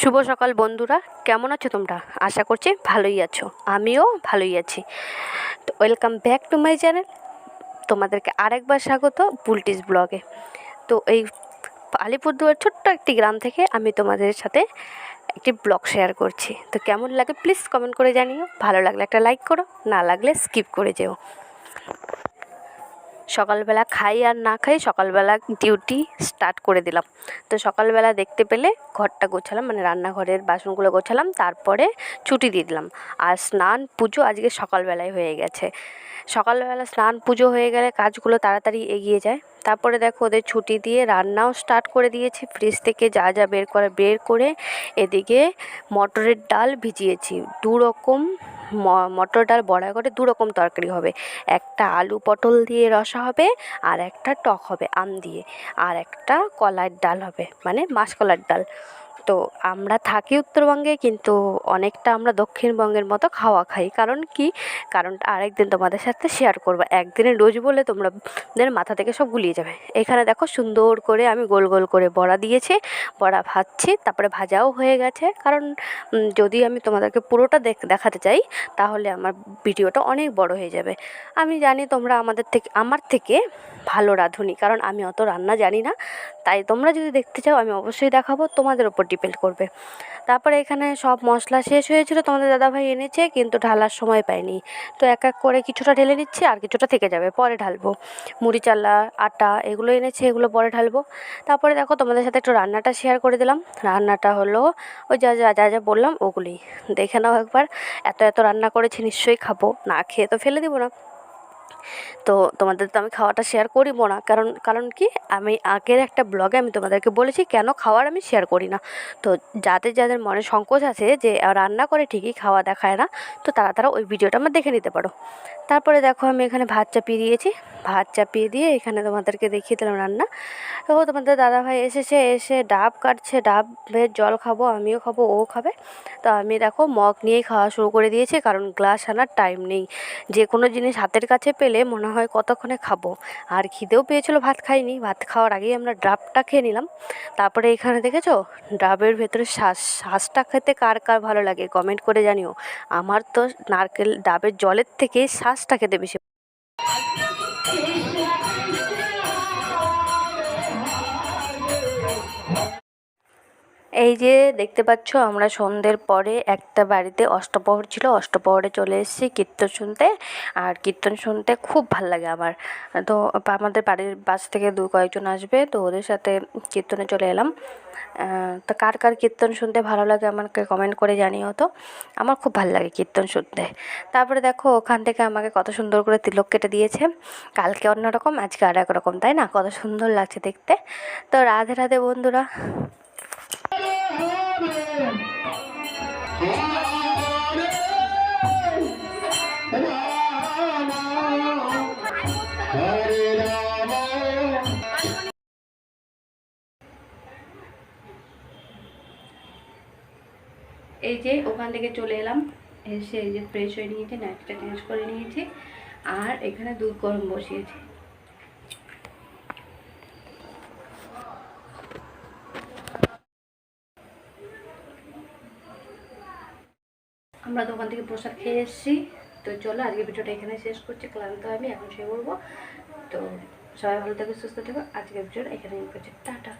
শুভ সকাল বন্ধুরা। কেমন আছো তোমরা? আশা করছি ভালোই আছো। আমিও ভালোই আছি। তো welcome back to my channel তোমাদেরকে আরেকবার স্বাগত বুলটিস ব্লগে। তো এই আলিপুরদুয়ার ছোট্ট একটি গ্রাম থেকে আমি তোমাদের সাথে একটি ব্লগ শেয়ার করছি। তো কেমন লাগে প্লিজ কমেন্ট করে জানিও। ভালো লাগলে একটা লাইক করো, না লাগলে স্কিপ করে যেও। সকালবেলা খাই আর না খাই সকালবেলা ডিউটি স্টার্ট করে দিলাম। তো সকালবেলা দেখতে পেলে ঘরটা গোছালাম মানে রান্নাঘরের বাসনগুলো গোছালাম, তারপরে ছুটি দিয়ে দিলাম। আর স্নান, পুজো আজকে সকালবেলায় হয়ে গেছে। সকালবেলা স্নান পুজো হয়ে গেলে কাজগুলো তাড়াতাড়ি এগিয়ে যায়। তারপরে দেখো ওদের ছুটি দিয়ে রান্নাও স্টার্ট করে দিয়েছি। ফ্রিজ থেকে যা যা বের করে বের করে এদিকে মটরের ডাল ভিজিয়েছি। দু রকম মটর ডাল বড়া করে দু রকম তরকারি হবে। একটা আলু পটল দিয়ে রসা হবে আর একটা টক হবে, আম দিয়ে। আর একটা কলার ডাল হবে মানে মাসকলার ডাল। তো আমরা থাকি উত্তরবঙ্গে কিন্তু অনেকটা আমরা দক্ষিণবঙ্গের মতো খাওয়া খাই। কারণ কি? কারণটা আরেকদিন তোমাদের সাথে শেয়ার করব। একদিনে রোজ বলে তোমরা মাথা থেকে সব গুলিয়ে যাবে। এখানে দেখো সুন্দর করে আমি গোল গোল করে বড়া দিয়েছি। বড়া ভাজছি, তারপরে ভাজাও হয়ে গেছে। কারণ যদি আমি তোমাদেরকে পুরোটা দেখাতে চাই, তাহলে আমার ভিডিওটা অনেক বড় হয়ে যাবে। আমি জানি তোমরা আমাদের থেকে, আমার থেকে ভালো রাঁধুনি। কারণ আমি অত রান্না জানি না। তাই তোমরা যদি দেখতে চাও, আমি অবশ্যই দেখাবো। তোমাদের ওপর ডিপেন্ড করবে। তারপরে এখানে সব মশলা শেষ হয়েছিল, তোমাদের দাদাভাই এনেছে, কিন্তু ঢালার সময় পাইনি। তো এক এক করে কিছুটা ঢেলে নিচ্ছি, আর কিছুটা থেকে যাবে, পরে ঢালবো। মুড়ি চালা আটা এগুলো এনেছে, এগুলো পরে ঢালবো। তারপরে দেখো, তোমাদের সাথে একটু রান্নাটা শেয়ার করে দিলাম। রান্নাটা হলো, ওই যা যা যা যা বললাম, ওগুলি। দেখে নাও একবার, এত এত রান্না করেছি, নিশ্চয়ই খাব। না খেয়ে তো ফেলে দেবো না। তো তোমাদের তো আমি খাওয়াটা শেয়ার করিব না। কারণ কারণ কি? আমি আগের একটা ব্লগে আমি তোমাদেরকে বলেছি, কেন খাওয়ার আমি শেয়ার করি না। তো যাদের যাদের মনে সংকোচ আছে যে রান্না করে ঠিকই খাওয়া দেখায় না, তো তারা তারা ওই ভিডিওটা আমার দেখে নিতে পারো। তারপরে দেখো, আমি এখানে ভাত চাপিয়ে দিয়েছি। ভাত চাপিয়ে দিয়ে এখানে তোমাদেরকে দেখিয়ে দিলাম রান্না। তো তোমাদের দাদাভাই এসেছে, এসে ডাব কাটছে, ডাবের জল খাব, আমিও খাব, ও খাবে। তো আমি দেখো মগ নিয়েই খাওয়া শুরু করে দিয়েছি, কারণ গ্লাস আনার টাইম নেই। যে কোনো জিনিস হাতের কাছে পেলে মনে হয় কতক্ষণে খাব। আর খিদেও পেয়েছিলো, ভাত খাইনি। ভাত খাওয়ার আগেই আমরা ড্রাবটা খেয়ে নিলাম। তারপরে এখানে দেখেছ? ড্রাবের ভেতরে শ্বাস শ্বাসটা খেতে কার কার ভালো লাগে? কমেন্ট করে জানিও। আমার তো নারকেল, ডাবের জলের থেকে শ্বাসটা খেতে বেশি এই যে দেখতে পাচ্ছ, আমরা সন্ধ্যের পরে একটা বাড়িতে অষ্টপ্রহর ছিল। অষ্টপ্রহরে চলে এসেছি কীর্তন শুনতে। আর কীর্তন শুনতে খুব ভালো লাগে আমার। তো আমাদের বাড়ির বাস থেকে দু কয়েকজন আসবে, তো ওদের সাথে কীর্তনে চলে এলাম। তো কার কার কীর্তন শুনতে ভালো লাগে আমাকে কমেন্ট করে জানিও তো। আমার খুব ভালো লাগে কীর্তন শুনতে। তারপরে দেখো, ওখান থেকে আমাকে কত সুন্দর করে তিলক কেটে দিয়েছে। কালকে অন্যরকম, আজকে আর এক রকম, তাই না? কত সুন্দর লাগছে দেখতে। তো রাধে রাধে বন্ধুরা। এই যে ওখান থেকে চলে এলাম, এসে এই যে ফ্রেশ হয়ে নিয়েছি নাইটটা চেঞ্জ করে নিয়েছি, আর এখানে দুধ গরম বসিয়েছি। আমরা দোকান থেকে প্রসাদ খেয়ে এসেছি। তো চলো, আজকে ভিডিওটা এখানে শেষ করছি। ক্লান্ত আমি, এখন শুয়ে বলব তো সবাই ভালো থাকবে সুস্থ থাকো। আজকে ভিডিওটা এখানে করছি। টাটা।